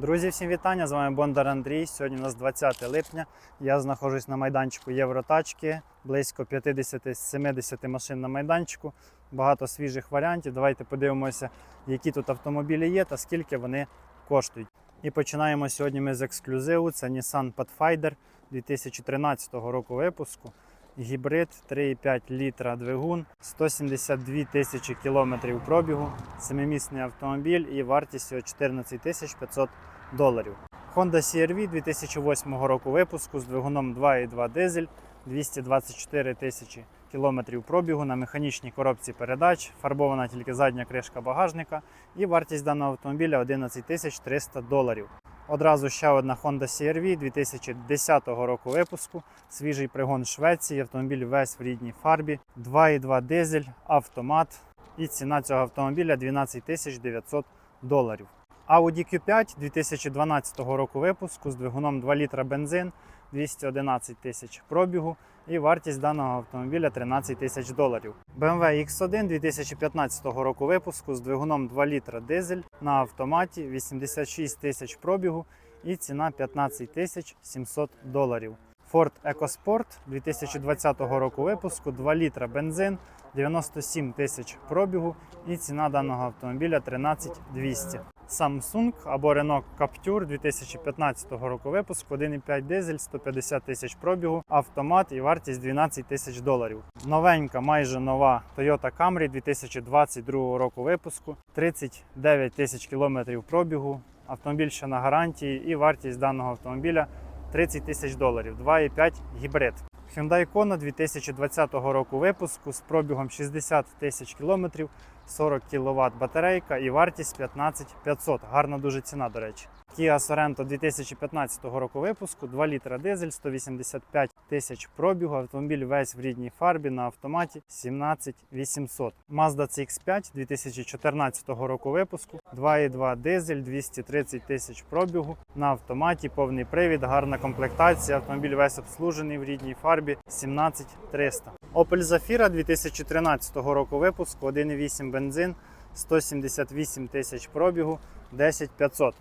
Друзі, всім вітання! З вами Бондар Андрій. Сьогодні у нас 20 липня. Я знаходжусь на майданчику Євротачки. Близько 50-70 машин на майданчику. Багато свіжих варіантів. Давайте подивимося, які тут автомобілі є та скільки вони коштують. І починаємо сьогодні ми з ексклюзиву. Це Nissan Pathfinder 2013 року випуску. Гібрид 3,5 літра двигун, 172 тисячі кілометрів пробігу, семимісний автомобіль і вартість його 14 тисяч 500 доларів. Honda CR-V 2008 року випуску з двигуном 2,2 дизель, 224 тисячі кілометрів пробігу на механічній коробці передач, фарбована тільки задня кришка багажника і вартість даного автомобіля 11 тисяч 300 доларів. Одразу ще одна Honda CR-V 2010 року випуску, свіжий пригон Швеції, автомобіль весь в рідній фарбі, 2,2 дизель, автомат. І ціна цього автомобіля 12 тисяч 900 доларів. Audi Q5 2012 року випуску з двигуном 2 літра бензин, 211 тисяч пробігу і вартість даного автомобіля 13 тисяч доларів. BMW X1 2015 року випуску з двигуном 2 літра дизель на автоматі 86 тисяч пробігу і ціна 15 тисяч 700 доларів. Ford EcoSport 2020 року випуску 2 літра бензин, 97 тисяч пробігу і ціна даного автомобіля 13 200. Samsung або Renault Captur 2015 року випуску 1,5 дизель, 150 тисяч пробігу, автомат і вартість 12 тисяч доларів. Новенька, майже нова Toyota Camry 2022 року випуску, 39 тисяч кілометрів пробігу, автомобіль ще на гарантії і вартість даного автомобіля 30 тисяч доларів, 2,5 гібрид. Hyundai Kona 2020 року випуску з пробігом 60 тисяч кілометрів, 40 кВт батарейка і вартість 15 500. Гарна дуже ціна, до речі. Kia Sorento 2015 року випуску, 2 літра дизель, 185 тисяч пробігу, автомобіль весь в рідній фарбі на автоматі 17 800. Mazda CX5 2014 року випуску, 2,2 дизель, 230 тисяч пробігу на автоматі, повний привід, гарна комплектація, автомобіль весь обслужений в рідній фарбі 17 300. Opel Zafira 2013 року випуску, 1,8 бензин, 178 тисяч пробігу, 10 500.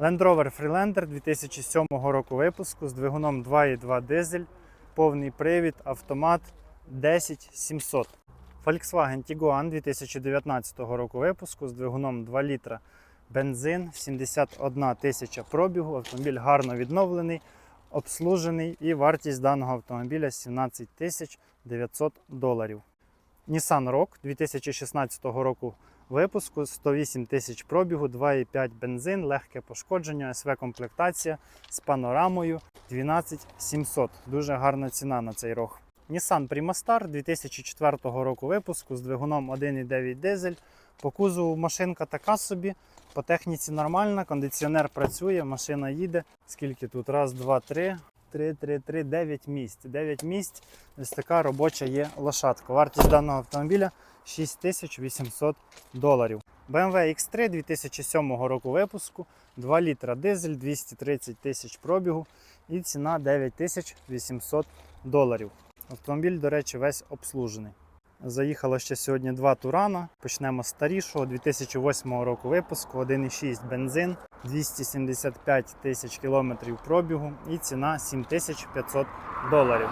Land Rover Freelander 2007 року випуску з двигуном 2,2 дизель, повний привід, автомат 10700. Volkswagen Tiguan 2019 року випуску з двигуном 2 літра бензин, 71 тисяча пробігу. Автомобіль гарно відновлений, обслужений і вартість даного автомобіля 17 тисяч 900 доларів. Nissan Rogue 2016 року випуску 108 тисяч пробігу, 2,5 бензин, легке пошкодження, СВ комплектація з панорамою 12 700. Дуже гарна ціна на цей рог. Nissan Primastar 2004 року випуску з двигуном 1,9 дизель. По кузову машинка така собі, по техніці нормальна, кондиціонер працює, машина їде. Скільки тут? Раз, два, три. 3, 3, 3, 9 місць. 9 місць. Ось така робоча є лошадка. Вартість даного автомобіля 6800 доларів. BMW X3 2007 року випуску, 2 літра дизель, 230 тисяч пробігу і ціна 9800 доларів. Автомобіль, до речі, весь обслужений. Заїхало ще сьогодні два турана. Почнемо з старішого 2008 року випуску, 1,6 бензин, 275 тисяч кілометрів пробігу і ціна 7500 доларів.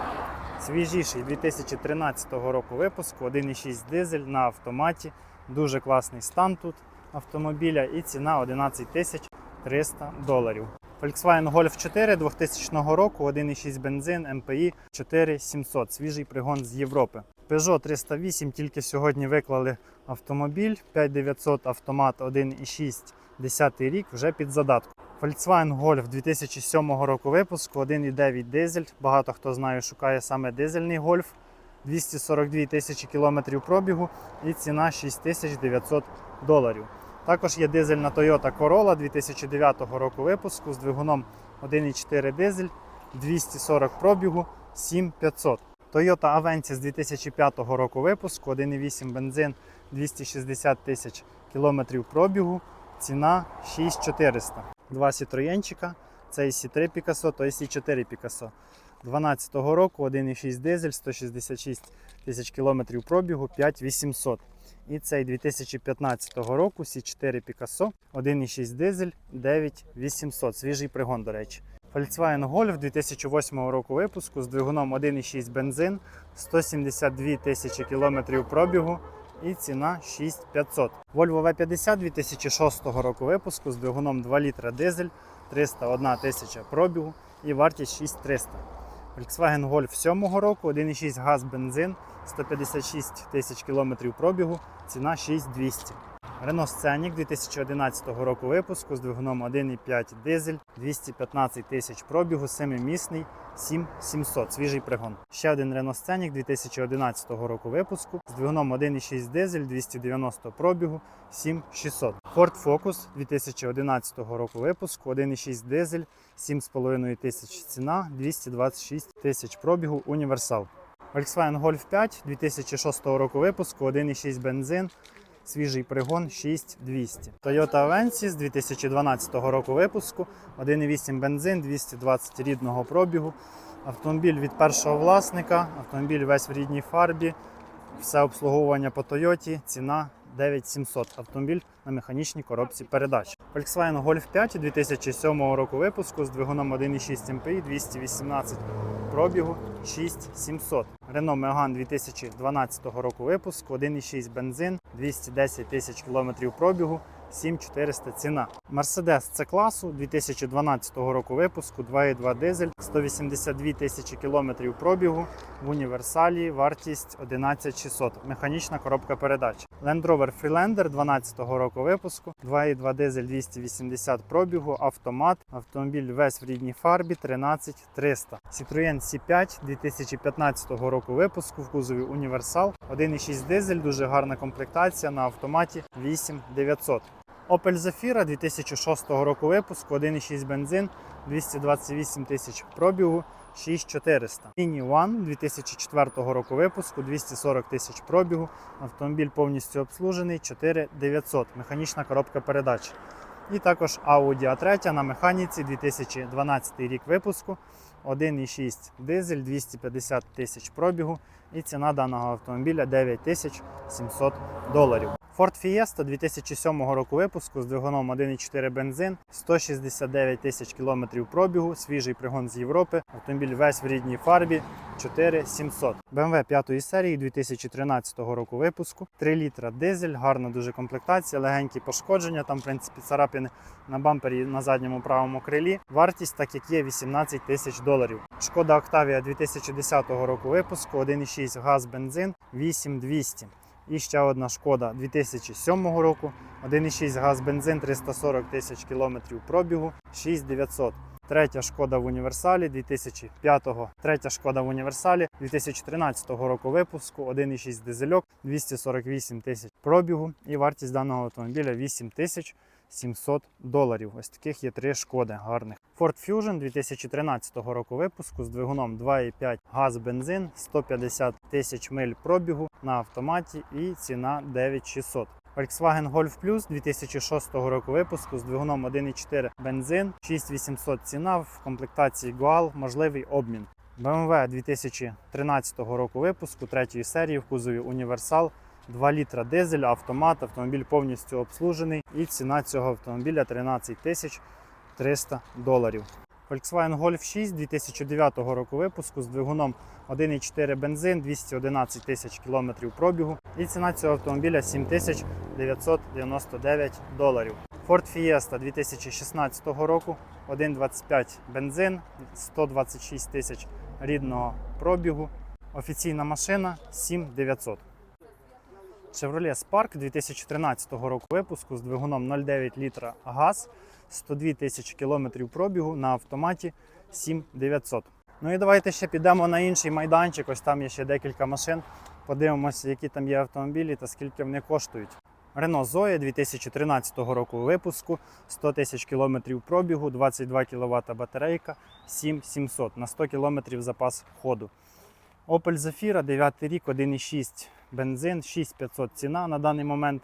Свіжіший 2013 року випуску, 1,6 дизель на автоматі. Дуже класний стан тут автомобіля і ціна 11 тисяч 300 доларів. Volkswagen Golf 4 2000 року, 1,6 бензин, MPI 4700, свіжий пригон з Європи. Peugeot 308 тільки сьогодні виклали автомобіль, 5900 автомат 1,6 10 рік вже під задатку. Volkswagen Golf 2007 року випуску, 1,9 дизель. Багато хто знає, шукає саме дизельний Golf. 242 тисячі кілометрів пробігу і ціна 6900 доларів. Також є дизельна Toyota Corolla 2009 року випуску з двигуном 1,4 дизель, 240 пробігу, 7500. Toyota Avensis 2005 року випуску, 1,8 бензин, 260 тисяч кілометрів пробігу, ціна 6400. Два Citroenчика, цей C3 Picasso, той C4 Picasso. 2012 року, 1,6 дизель, 166 тисяч кілометрів пробігу, 5800. І цей 2015 року C4 Picasso, 1,6 дизель, 9800. Свіжий пригон, до речі. Volkswagen Golf 2008 року випуску з двигуном 1,6 бензин, 172 тисячі кілометрів пробігу і ціна 6500. Volvo V50 2006 року випуску з двигуном 2 літра дизель, 301 тисяча пробігу і вартість 6300. Volkswagen Golf 7 року, 1,6 газ бензин, 156 тисяч кілометрів пробігу, ціна 6200. Renault Scenic 2011 року випуску з двигуном 1,5 дизель, 215 тисяч пробігу, 7-місний, 7700, свіжий пригон. Ще один Renault Scenic 2011 року випуску з двигуном 1,6 дизель, 290 пробігу, 7600. Ford Focus 2011 року випуску, 1,6 дизель, 7,5 тисяч ціна, 226 тисяч пробігу, універсал. Volkswagen Golf 5 2006 року випуску, 1,6 бензин, свіжий пригон 6200. Toyota Avensis 2012 року випуску, 1,8 бензин, 220 рідного пробігу. Автомобіль від першого власника, автомобіль весь в рідній фарбі, все обслуговування по Toyota, ціна 9700. Автомобіль на механічній коробці передач. Volkswagen Golf 5 2007 року випуску з двигуном 1,6 МПІ 218 пробігу 6700. Renault Megane 2012 року випуску, 1,6 бензин, 210 тисяч кілометрів пробігу, 7400 ціна. Mercedes C класу 2012 року випуску, 2,2 дизель, 182 тисячі кілометрів пробігу в універсалі, вартість 11600. Механічна коробка передач. Land Rover Freelander 12 року випуску, 2,2 дизель 280 пробігу, автомат, автомобіль весь в рідній фарбі 13300. Citroën C5 2015 року випуску в кузові універсал, 1,6 дизель, дуже гарна комплектація на автоматі 8900. Opel Zafira 2006 року випуску, 1,6 бензин, 228 тисяч пробігу, 6400. Mini One 2004 року випуску, 240 тисяч пробігу. Автомобіль повністю обслужений, 4900. Механічна коробка передач. І також Audi A3 на механіці 2012 рік випуску, 1,6 дизель, 250 тисяч пробігу. І ціна даного автомобіля 9700 доларів. Ford Fiesta 2007 року випуску з двигуном 1,4 бензин, 169 тисяч кілометрів пробігу, свіжий пригон з Європи. Автомобіль весь в рідній фарбі 4700. BMW 5 серії 2013 року випуску, 3 літра дизель, гарна дуже комплектація, легенькі пошкодження. Там, в принципі, царапини на бампері на задньому правому крилі. Вартість, так як є, 18 тисяч доларів. Шкода Octavia 2010 року випуску, 1,6 газ бензин, 8200. І ще одна шкода 2007 року, 1,6 газ бензин, 340 тисяч кілометрів пробігу, 6900. Третя шкода в універсалі 2005-го. Третя шкода в універсалі 2013 року випуску, 1,6 дизельок, 248 тисяч пробігу. І вартість даного автомобіля 8 тисяч 700 доларів. Ось таких є три шкоди гарних. Ford Fusion 2013 року випуску з двигуном 2,5 газ бензин, 150 тисяч миль пробігу на автоматі і ціна 9600. Volkswagen Golf Plus 2006 року випуску з двигуном 1,4 бензин, 6800 ціна в комплектації Gual, можливий обмін. BMW 2013 року випуску третьої серії в кузові Універсал 2 літра дизель, автомат, автомобіль повністю обслужений і ціна цього автомобіля 13 тисяч 300 доларів. Volkswagen Golf 6 2009 року випуску з двигуном 1,4 бензин, 211 тисяч кілометрів пробігу. І ціна цього автомобіля 7999 доларів. Ford Fiesta 2016 року, 1,25 бензин, 126 тисяч рідного пробігу. Офіційна машина 7900. Chevrolet Spark 2013 року випуску з двигуном 0,9 літра газ, 102 тисячі кілометрів пробігу на автоматі 7900. Ну і давайте ще підемо на інший майданчик. Ось там є ще декілька машин. Подивимося, які там є автомобілі та скільки вони коштують. Renault Zoe 2013 року випуску, 100 тисяч кілометрів пробігу, 22 кВт батарейка, 7700 на 100 км запас ходу. Opel Zafira 9 рік, 1,6 бензин, 6500 ціна на даний момент.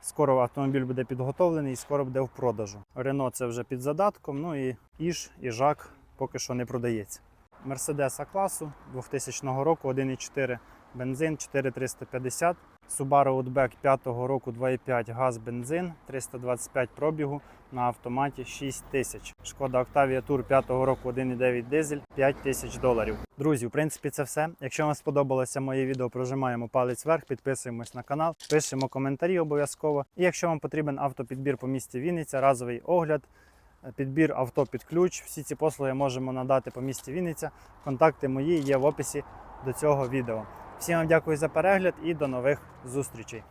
Скоро автомобіль буде підготовлений і скоро буде в продажу. Рено це вже під задатком, ну і Іж, і Жак поки що не продається. Mercedes класу 2000 року, 1,4 бензин, 4350. Subaru Outback 5 року 2,5 газ бензин, 325 пробігу на автоматі 6 тисяч. Шкода Octavia Tour 5 року 1,9 дизель 5 тисяч доларів. Друзі, в принципі, це все. Якщо вам сподобалося моє відео, прожимаємо палець вверх, підписуємось на канал, пишемо коментарі обов'язково. І якщо вам потрібен автопідбір по місті Вінниця, разовий огляд, підбір авто під ключ, всі ці послуги можемо надати по місті Вінниця. Контакти мої є в описі до цього відео. Всім вам дякую за перегляд і до нових зустрічей.